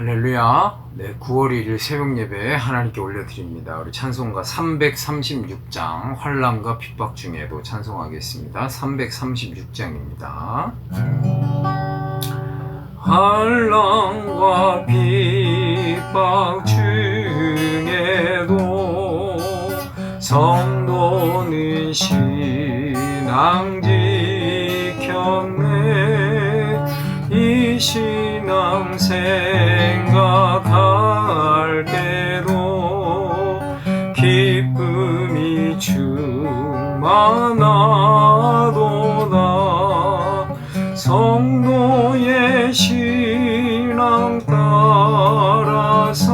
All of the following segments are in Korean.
할렐루야. 네, 9월 1일 새벽 예배 하나님께 올려드립니다. 우리 찬송가 336장 환란과 핍박 중에도 찬송하겠습니다. 336장입니다. 환란과 핍박 중에도 성도는 신앙 지켰네 이 신앙 생각할 때도 기쁨이 충만하도다. 성도의 신앙 따라서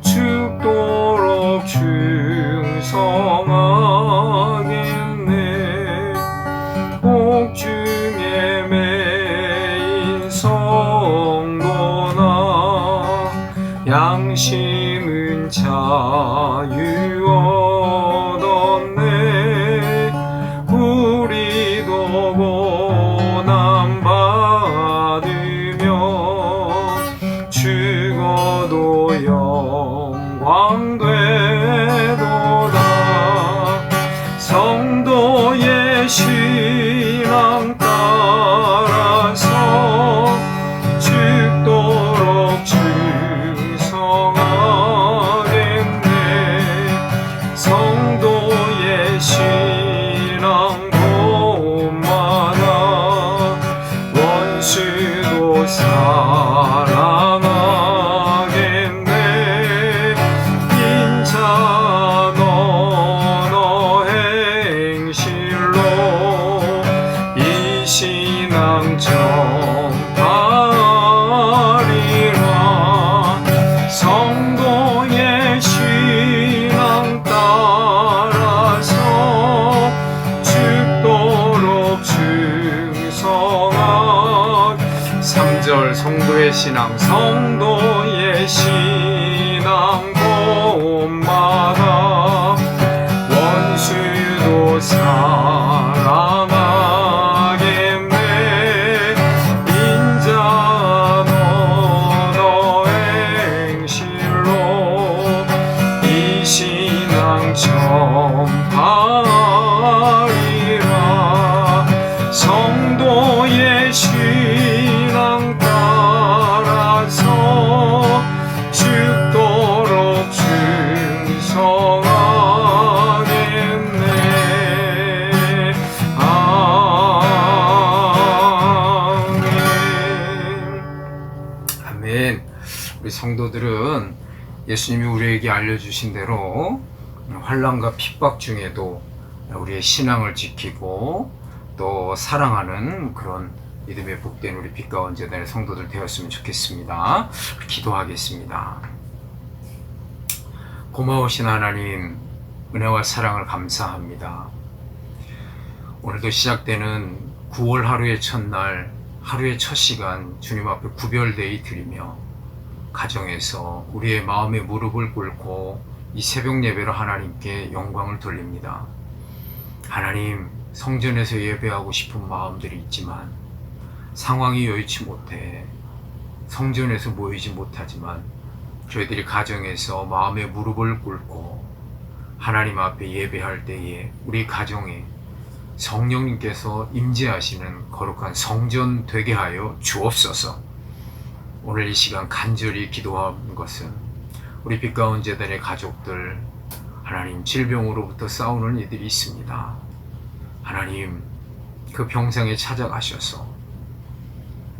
죽도록 충성하겠네. 복중 심은 자유 성도들은 예수님이 우리에게 알려주신 대로 환란과 핍박 중에도 우리의 신앙을 지키고 또 사랑하는 그런 믿음의 복된 우리 빛가운 재단의 성도들 되었으면 좋겠습니다. 기도하겠습니다. 고마우신 하나님, 은혜와 사랑을 감사합니다. 오늘도 시작되는 9월 하루의 첫날, 하루의 첫 시간 주님 앞에 구별되이 드리며 가정에서 우리의 마음의 무릎을 꿇고 이 새벽 예배로 하나님께 영광을 돌립니다. 하나님, 성전에서 예배하고 싶은 마음들이 있지만 상황이 여의치 못해 성전에서 모이지 못하지만 저희들이 가정에서 마음의 무릎을 꿇고 하나님 앞에 예배할 때에 우리 가정에 성령님께서 임재하시는 거룩한 성전 되게 하여 주옵소서. 오늘 이 시간 간절히 기도하는 것은 우리 빛 가운 재단의 가족들 하나님 질병으로부터 싸우는 이들이 있습니다. 하나님 그 병상에 찾아가셔서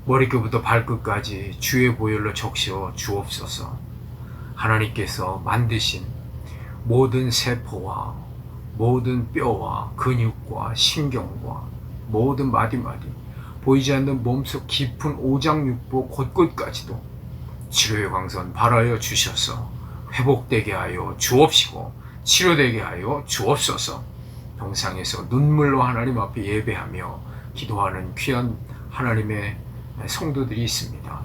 머리끝부터 발끝까지 주의 보혈로 적셔 주옵소서. 하나님께서 만드신 모든 세포와 모든 뼈와 근육과 신경과 모든 마디마디 보이지 않는 몸속 깊은 오장육부 곳곳까지도 치료의 광선 발하여 주셔서 회복되게 하여 주옵시고 치료되게 하여 주옵소서 병상에서 눈물로 하나님 앞에 예배하며 기도하는 귀한 하나님의 성도들이 있습니다.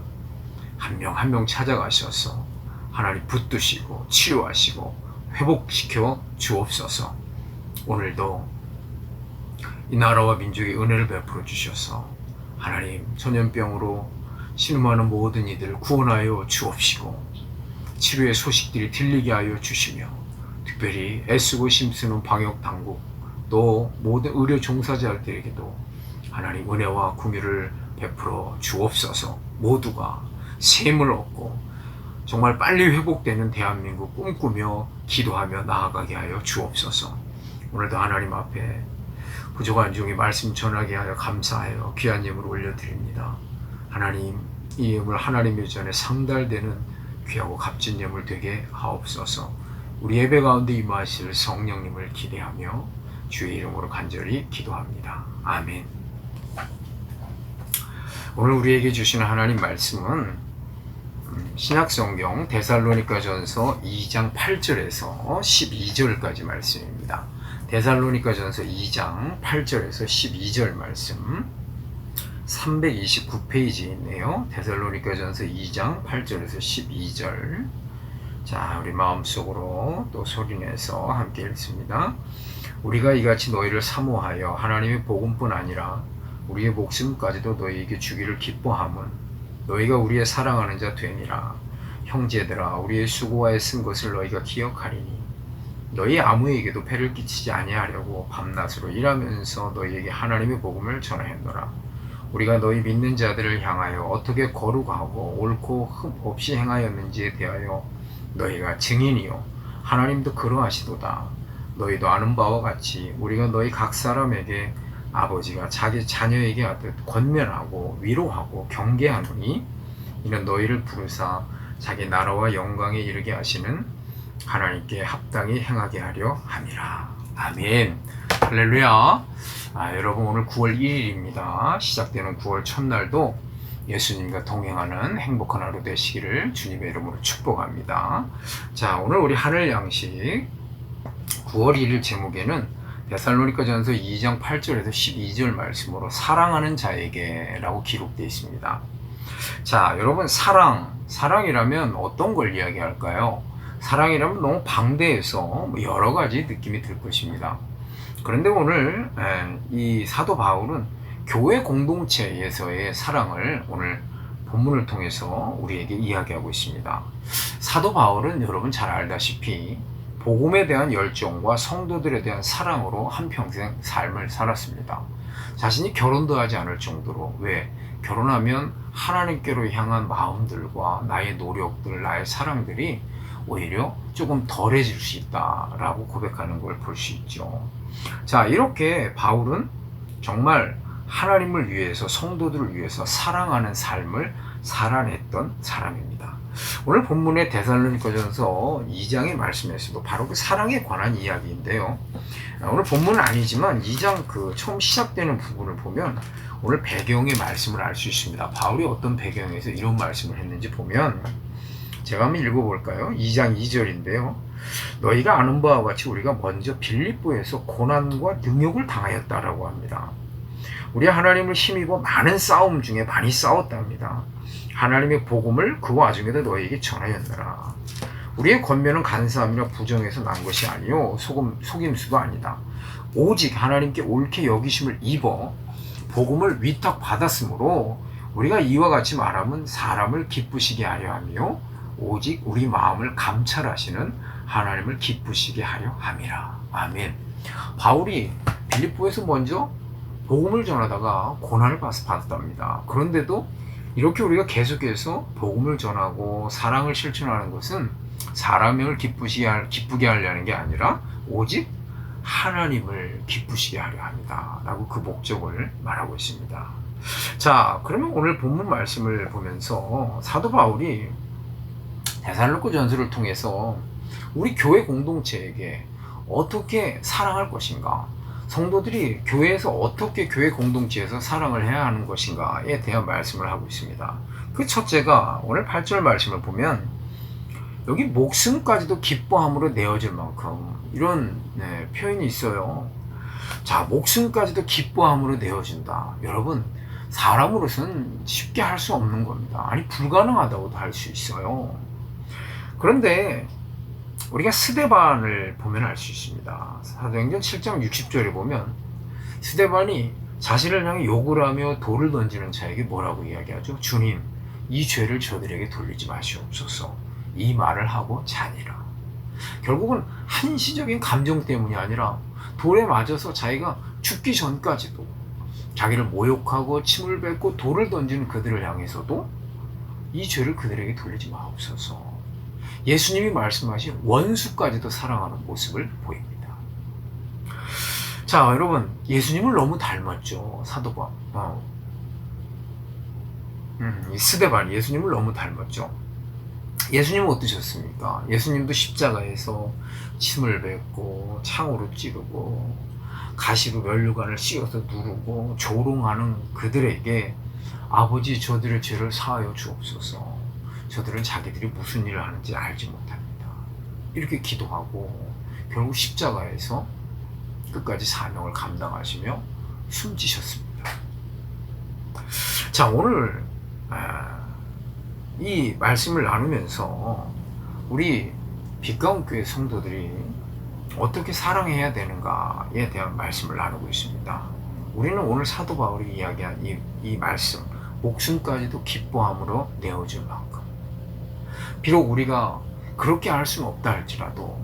한 명 한명 찾아가셔서 하나님 붙드시고 치료하시고 회복시켜 주옵소서. 오늘도 이 나라와 민족의 은혜를 베풀어 주셔서 하나님 전염병으로 신음하는 모든 이들 구원하여 주옵시고 치료의 소식들이 들리게 하여 주시며 특별히 애쓰고 힘쓰는 방역 당국 또 모든 의료 종사자들에게도 하나님 은혜와 궁유를 베풀어 주옵소서. 모두가 셈을 얻고 정말 빨리 회복되는 대한민국 꿈꾸며 기도하며 나아가게 하여 주옵소서. 오늘도 하나님 앞에 부족한 중에 말씀 전하게 하여 감사하여 귀한 예물 올려드립니다 하나님 이 예물 하나님의 전에 상달되는 귀하고 값진 예물 되게 하옵소서 우리 예배 가운데 임하실 성령님을 기대하며 주의 이름으로 간절히 기도합니다. 아멘. 오늘 우리에게 주시는 하나님 말씀은 음, 신약성경 데살로니가전서 2장 8절에서 12절까지 말씀입니다. 데살로니가 전서 2장 8절에서 12절 말씀 329페이지에 있네요. 데살로니가 전서 2장 8절에서 12절 자, 우리 마음속으로 또 소리내서 함께 읽습니다. 우리가 이같이 너희를 사모하여 하나님의 복음뿐 아니라 우리의 목숨까지도 너희에게 주기를 기뻐함은 너희가 우리의 사랑하는 자 되니라. 형제들아, 우리의 수고와 애쓴 것을 너희가 기억하리니 너희 아무에게도 배를 끼치지 아니하려고 밤낮으로 일하면서 너희에게 하나님의 복음을 전하였노라. 우리가 너희 믿는 자들을 향하여 어떻게 거룩하고 옳고 흠 없이 행하였는지에 대하여 너희가 증인이요 하나님도 그러하시도다 너희도 아는 바와 같이 우리가 너희 각 사람에게 아버지가 자기 자녀에게 하듯 권면하고 위로하고 경계하노니 이는 너희를 부르사 자기 나라와 영광에 이르게 하시는 하나님께 합당히 행하게 하려 함이라 아멘 할렐루야 아, 여러분 오늘 9월 1일입니다 시작되는 9월 첫날도 예수님과 동행하는 행복한 하루 되시기를 주님의 이름으로 축복합니다. 자, 오늘 우리 하늘 양식 9월 1일 제목에는 데살로니가 전서 2장 8절에서 12절 말씀으로 사랑하는 자에게라고 기록되어 있습니다. 자, 여러분 사랑, 사랑이라면 어떤 걸 이야기할까요? 사랑이라면 너무 방대해서 뭐 여러 가지 느낌이 들 것입니다. 그런데 오늘 이 사도 바울은 교회 공동체에서의 사랑을 오늘 본문을 통해서 우리에게 이야기하고 있습니다. 사도 바울은 여러분 잘 알다시피 복음에 대한 열정과 성도들에 대한 사랑으로 한평생 삶을 살았습니다. 자신이 결혼도 하지 않을 정도로 왜 결혼하면 하나님께로 향한 마음들과 나의 노력들, 나의 사랑들이 오히려 조금 덜해질 수 있다라고 고백하는 걸 볼 수 있죠. 자, 이렇게 바울은 정말 하나님을 위해서 성도들을 위해서 사랑하는 삶을 살아냈던 사람입니다. 오늘 본문의 데살로니가전서 2장의 말씀에서도 바로 그 사랑에 관한 이야기인데요. 오늘 본문은 아니지만 2장 그 처음 시작되는 부분을 보면 오늘 배경의 말씀을 알 수 있습니다. 바울이 어떤 배경에서 이런 말씀을 했는지 보면 제가 한번 읽어볼까요? 2장 2절인데요. 너희가 아는 바와 같이 우리가 먼저 빌립보에서 고난과 능욕을 당하였다라고 합니다. 우리 하나님을 힘입어 많은 싸움 중에 많이 싸웠답니다. 하나님의 복음을 그 와중에도 너희에게 전하였느라. 우리의 권면은 간사함이나 부정에서 난 것이 아니요 속임, 속임수도 아니다. 오직 하나님께 옳게 여기심을 입어 복음을 위탁 받았으므로 우리가 이와 같이 말하면 사람을 기쁘시게 하려 하며 오직 우리 마음을 감찰하시는 하나님을 기쁘시게 하려 함이라. 아멘. 바울이 빌립보에서 먼저 복음을 전하다가 고난을 받았답니다. 그런데도 이렇게 우리가 계속해서 복음을 전하고 사랑을 실천하는 것은 사람을 기쁘시게, 할, 기쁘게 하려는 게 아니라 오직 하나님을 기쁘시게 하려 합니다. 라고 그 목적을 말하고 있습니다. 자, 그러면 오늘 본문 말씀을 보면서 사도 바울이 대살로코 전설을 통해서 우리 교회 공동체에게 어떻게 사랑할 것인가, 성도들이 교회에서 어떻게 교회 공동체에서 사랑을 해야 하는 것인가에 대한 말씀을 하고 있습니다. 그 첫째가 오늘 8절 말씀을 보면 여기 목숨까지도 기뻐함으로 내어질 만큼 이런 네, 표현이 있어요. 자, 목숨까지도 기뻐함으로 내어진다. 여러분, 사람으로서는 쉽게 할 수 없는 겁니다. 아니, 불가능하다고도 할 수 있어요. 그런데 우리가 스데반을 보면 알 수 있습니다. 사도행전 7장 60절에 보면 스데반이 자신을 향해 욕을 하며 돌을 던지는 자에게 뭐라고 이야기하죠? 주님, 이 죄를 저들에게 돌리지 마시옵소서. 이 말을 하고 자니라. 결국은 한시적인 감정 때문이 아니라 돌에 맞아서 자기가 죽기 전까지도 자기를 모욕하고 침을 뱉고 돌을 던지는 그들을 향해서도 이 죄를 그들에게 돌리지 마옵소서. 예수님이 말씀하신 원수까지도 사랑하는 모습을 보입니다. 자, 여러분, 예수님을 너무 닮았죠. 사도바. 어. 음, 이 스데반, 예수님을 너무 닮았죠. 예수님은 어떠셨습니까? 예수님도 십자가에서 침을 뱉고 창으로 찌르고 가시로 면류관을 씌워서 누르고 조롱하는 그들에게 아버지 저들의 죄를 사하여 주옵소서. 저들은 자기들이 무슨 일을 하는지 알지 못합니다. 이렇게 기도하고 결국 십자가에서 끝까지 사명을 감당하시며 숨지셨습니다. 자, 오늘 아, 이 말씀을 나누면서 우리 빛가운 교회 성도들이 어떻게 사랑해야 되는가에 대한 말씀을 나누고 있습니다. 우리는 오늘 사도 바울이 이야기한 이, 이 말씀, 목숨까지도 기뻐함으로 만큼. 비록 우리가 그렇게 할 수는 없다 할지라도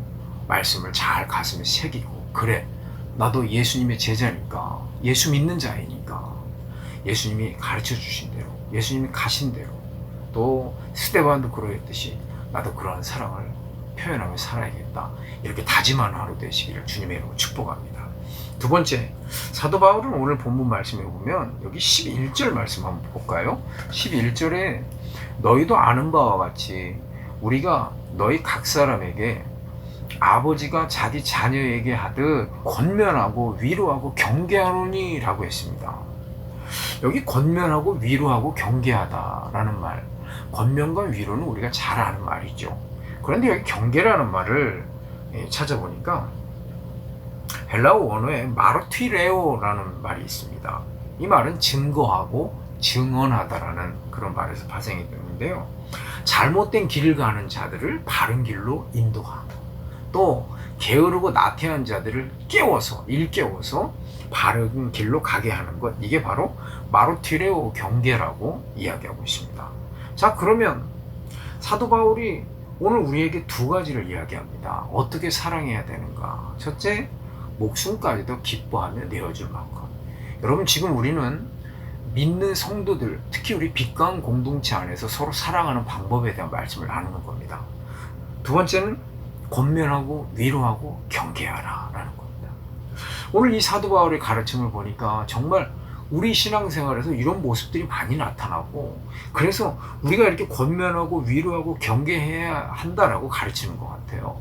말씀을 잘 가슴에 새기고, 그래, 나도 예수님의 제자니까, 예수 믿는 자이니까, 예수님이 가르쳐 주신 대로, 예수님이 가신 대로, 또 스테반도 그러했듯이 나도 그러한 사랑을 표현하며 살아야겠다. 이렇게 다짐하는 하루 되시기를 주님의 이름으로 축복합니다. 두 번째, 사도 바울은 오늘 본문 말씀에 보면 여기 11절 말씀 한번 볼까요? 11절에 너희도 아는 바와 같이 우리가 너희 각 사람에게 아버지가 자기 자녀에게 하듯 권면하고 위로하고 경계하노니라고 했습니다. 여기 권면하고 위로하고 경계하다라는 말, 권면과 위로는 우리가 잘 아는 말이죠. 그런데 여기 경계라는 말을 예, 찾아보니까 헬라어 원어에 마르티레오라는 말이 있습니다. 이 말은 증거하고 증언하다라는 그런 말에서 파생이 되는데요. 잘못된 길을 가는 자들을 바른 길로 인도하고 또 게으르고 나태한 자들을 깨워서 일깨워서 바른 길로 가게 하는 것 이게 바로 마르티레오 경계라고 이야기하고 있습니다. 자 그러면 사도 바울이 오늘 우리에게 두 가지를 이야기합니다. 어떻게 사랑해야 되는가? 첫째, 목숨까지도 기뻐하며 내어줄 만큼. 여러분, 지금 우리는 믿는 성도들, 특히 우리 빛강 공동체 안에서 서로 사랑하는 방법에 대한 말씀을 나누는 겁니다. 두 번째는 권면하고 위로하고 경계하라 라는 겁니다. 오늘 이 사도 바울의 가르침을 보니까 정말 우리 신앙생활에서 이런 모습들이 많이 나타나고 그래서 우리가 이렇게 권면하고 위로하고 경계해야 한다라고 가르치는 것 같아요.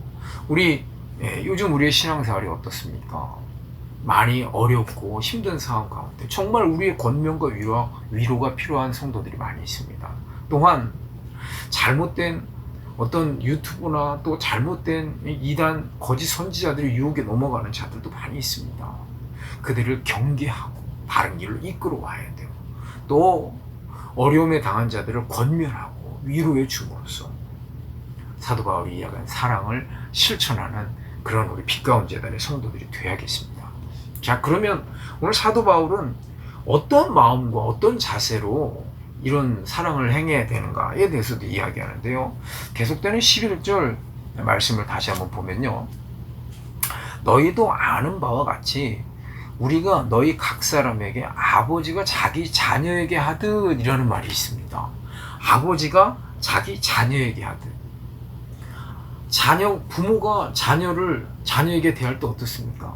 우리 예, 요즘 우리의 신앙생활이 어떻습니까? 많이 어렵고 힘든 상황 가운데 정말 우리의 권면과 위로, 위로가 필요한 성도들이 많이 있습니다. 또한 잘못된 어떤 유튜브나 또 잘못된 이단 거짓 선지자들의 유혹에 넘어가는 자들도 많이 있습니다. 그들을 경계하고 바른 길로 이끌어 와야 돼요. 또 어려움에 당한 자들을 권면하고 위로해 줌으로써 사도 바울이 이야기한 사랑을 실천하는 그런 우리 빛 가운 재단의 성도들이 되야겠습니다. 자, 그러면 오늘 사도 바울은 어떤 마음과 어떤 자세로 이런 사랑을 행해야 되는가에 대해서도 이야기하는데요. 계속되는 11절 말씀을 다시 한번 보면요. 너희도 아는 바와 같이 우리가 너희 각 사람에게 아버지가 자기 자녀에게 하듯 이라는 말이 있습니다. 아버지가 자기 자녀에게 하듯. 자녀, 부모가 자녀를, 자녀에게 대할 때 어떻습니까?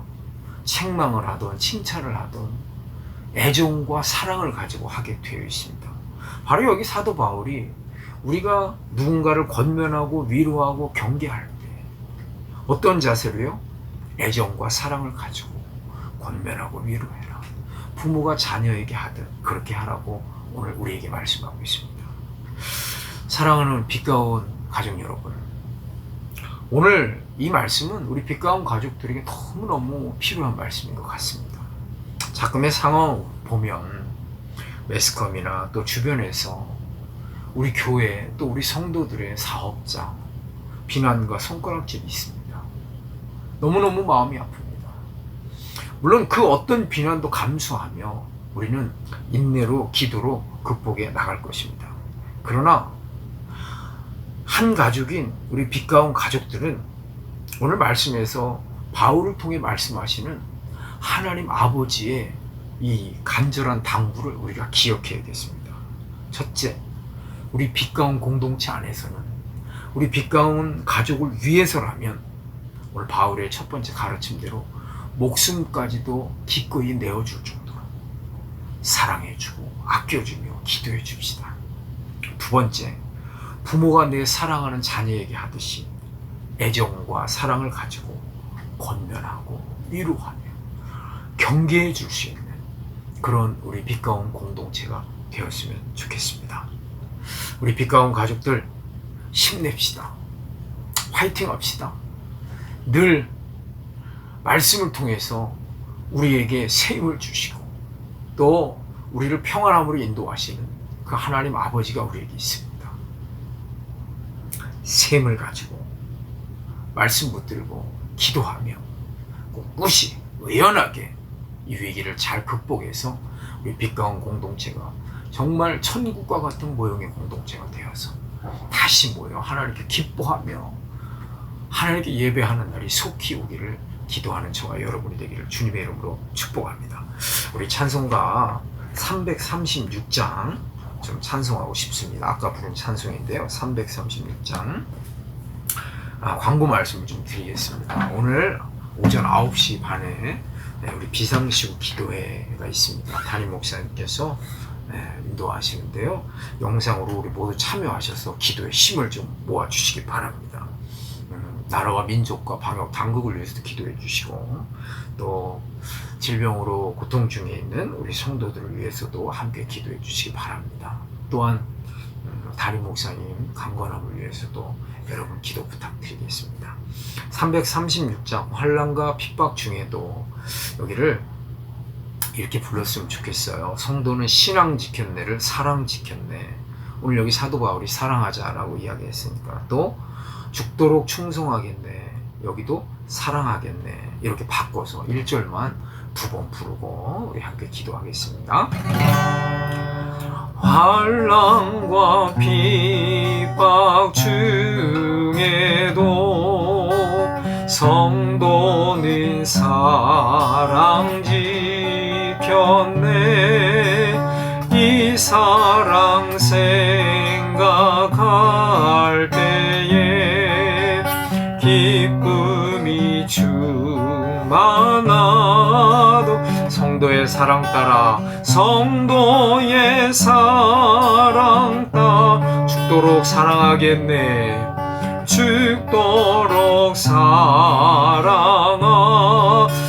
책망을 하던, 칭찬을 하던, 애정과 사랑을 가지고 하게 되어 있습니다. 바로 여기 사도 바울이 우리가 누군가를 권면하고 위로하고 경계할 때 어떤 자세로요? 애정과 사랑을 가지고 권면하고 위로해라. 부모가 자녀에게 하듯 그렇게 하라고 오늘 우리에게 말씀하고 있습니다. 사랑하는 빛가운 가족 여러분, 오늘 이 말씀은 우리 빛가운 가족들에게 너무너무 필요한 말씀인 것 같습니다. 자금의 상황 보면 매스컴이나 또 주변에서 우리 교회 또 우리 성도들의 사업장 비난과 손가락질이 있습니다. 너무너무 마음이 아픕니다. 물론 그 어떤 비난도 감수하며 우리는 인내로 기도로 극복해 나갈 것입니다. 그러나 한 가족인 우리 빛가운 가족들은 오늘 말씀에서 바울을 통해 말씀하시는 하나님 아버지의 이 간절한 당부를 우리가 기억해야겠습니다. 첫째, 우리 빛가운 공동체 안에서는 우리 빛가운 가족을 위해서라면 오늘 바울의 첫 번째 가르침대로 목숨까지도 기꺼이 내어줄 정도로 사랑해주고 아껴주며 기도해 줍시다. 두 번째, 부모가 내 사랑하는 자녀에게 하듯이 애정과 사랑을 가지고 권면하고 위로하며 경계해 줄 수 있는 그런 우리 빛가운 공동체가 되었으면 좋겠습니다. 우리 빛가운 가족들 힘냅시다. 화이팅 합시다. 늘 말씀을 통해서 우리에게 새 힘을 주시고 또 우리를 평안함으로 인도하시는 그 하나님 아버지가 우리에게 있습니다. 샘을 가지고 말씀 붙들고 기도하며 꿋꿋이 의연하게 이 위기를 잘 극복해서 우리 빛가운 공동체가 정말 천국과 같은 모형의 공동체가 되어서 다시 모여 하나님께 기뻐하며 하나님께 예배하는 날이 속히 오기를 기도하는 저와 여러분이 되기를 주님의 이름으로 축복합니다. 우리 찬송가 336장 좀 찬송하고 싶습니다. 아까 부른 찬송인데요. 336장 아, 광고 말씀을 좀 드리겠습니다. 오늘 오전 9시 반에 네, 우리 비상시국 기도회가 있습니다. 담임 목사님께서 네, 인도하시는데요. 영상으로 우리 모두 참여하셔서 기도에 힘을 좀 모아주시기 바랍니다. 음, 나라와 민족과 방역 당국을 위해서도 기도해 주시고 또 질병으로 고통 중에 있는 우리 성도들을 위해서도 함께 기도해 주시기 바랍니다. 또한 음, 담임 목사님 강건함을 위해서도 여러분 기도 부탁드리겠습니다. 336장 환란과 핍박 중에도 여기를 이렇게 불렀으면 좋겠어요. 성도는 신앙 지켰네를 사랑 지켰네. 오늘 여기 사도 바울이 사랑하자라고 이야기했으니까 또 죽도록 충성하겠네. 여기도 사랑하겠네. 이렇게 바꿔서 1절만 두 번 부르고 우리 함께 기도하겠습니다. 환란과 핍박 중에도 성도는 사랑 지켰네. 이 사랑 생각할 때에 기쁨이 충만하도 성도의 사랑 따라 성도의 사랑 따라 죽도록 사랑하겠네. 죽도록 사랑하.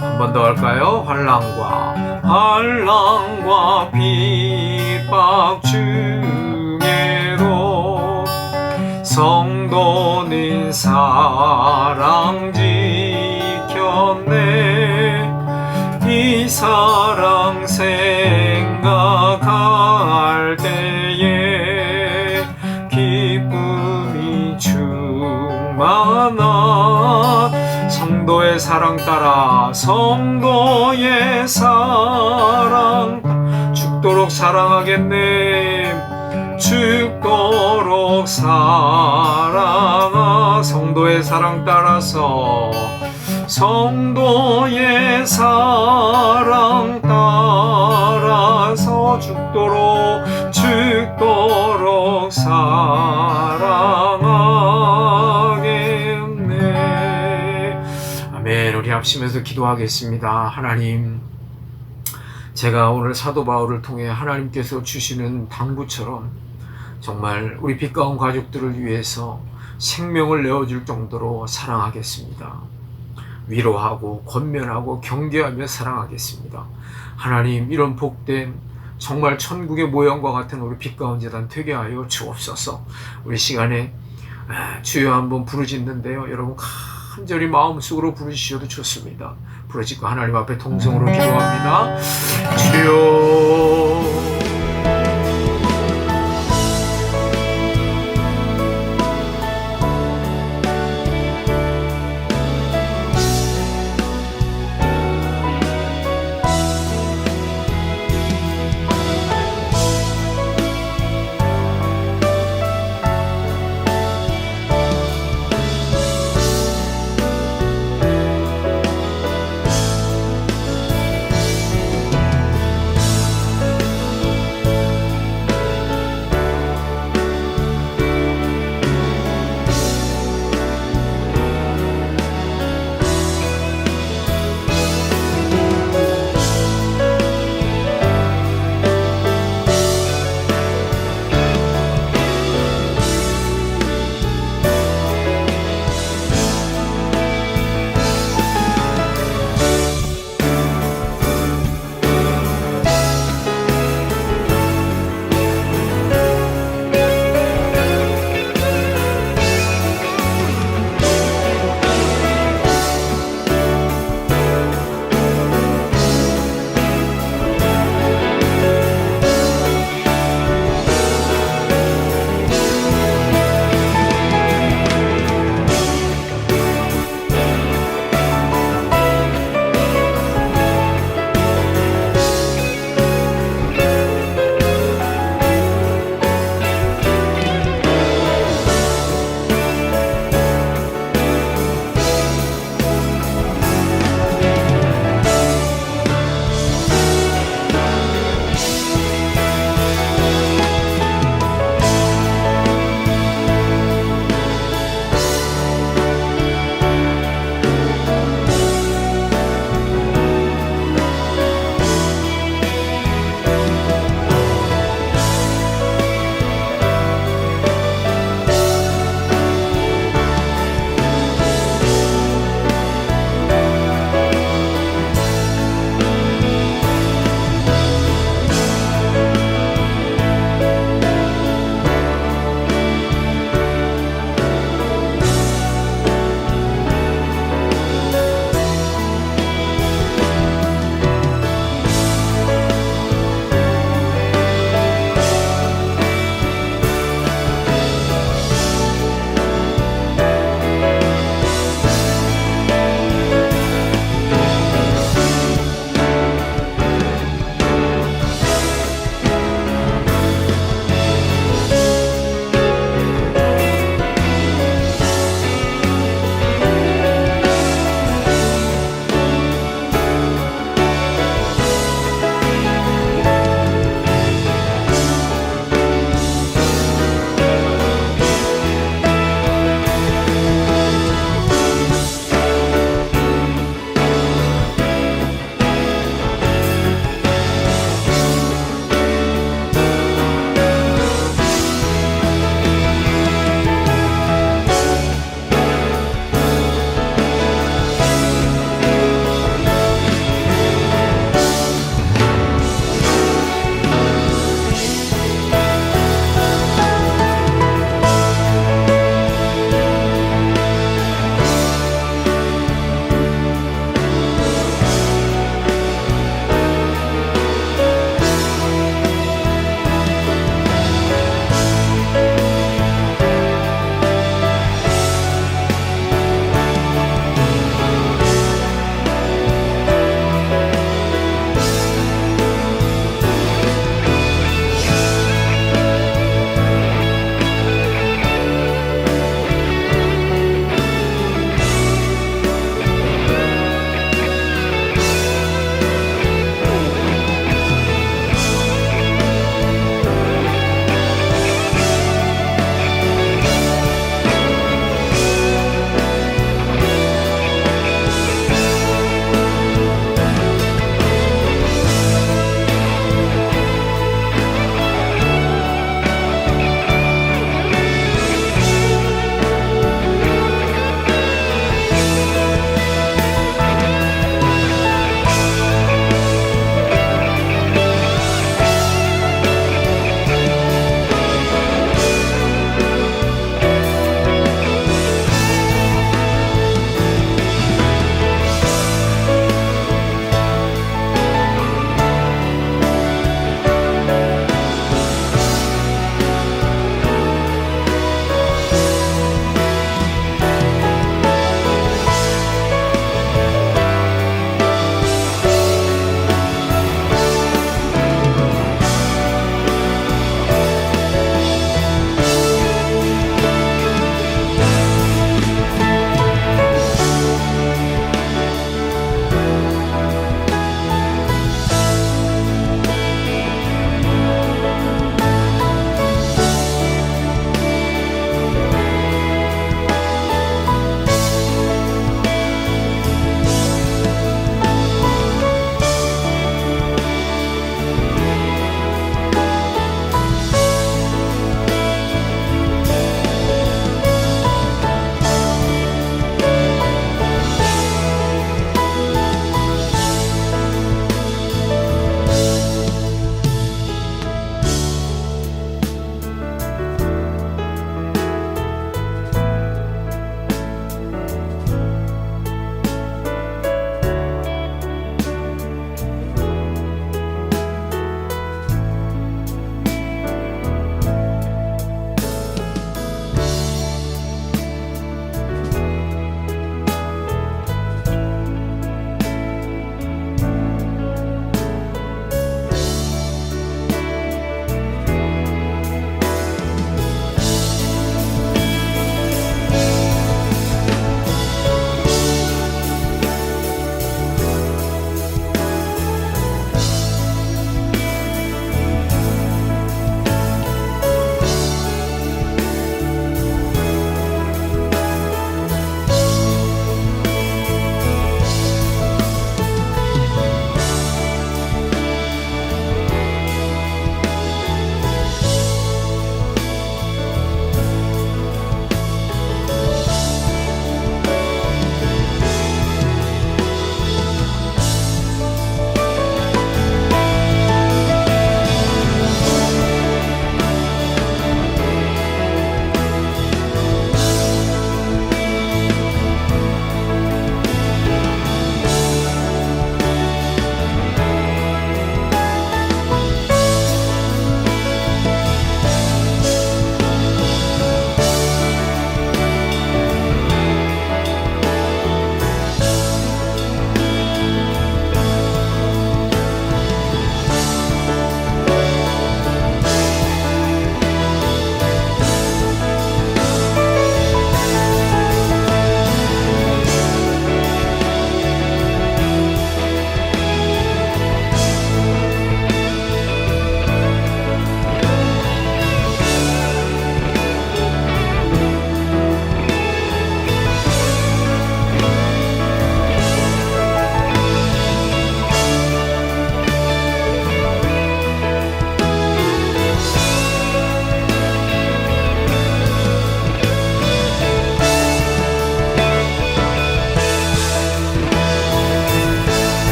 한 번 더 할까요? 환란과 환란과 핍박 중에도 성도는 사랑 지켰네. 이 사랑 생각할 때에 만한 성도의 사랑 따라 성도의 사랑. 죽도록 사랑하겠네. 죽도록 사랑하. 성도의 사랑 따라서 성도의 사랑 따라서 죽도록 죽도록 사랑 합심해서 기도하겠습니다 하나님 제가 오늘 사도 바울을 통해 하나님께서 주시는 당부처럼 정말 우리 빛 가운 가족들을 위해서 생명을 내어줄 정도로 사랑하겠습니다. 위로하고 권면하고 경계하며 사랑하겠습니다. 하나님 이런 복된 정말 천국의 모형과 같은 우리 빛 가운 재단 되게 하여 주옵소서. 우리 시간에 아, 주여 한번 부르짖는데요. 여러분 간절히 마음속으로 부르시셔도 좋습니다. 부르짖고 하나님 앞에 동성으로 기도합니다. 주여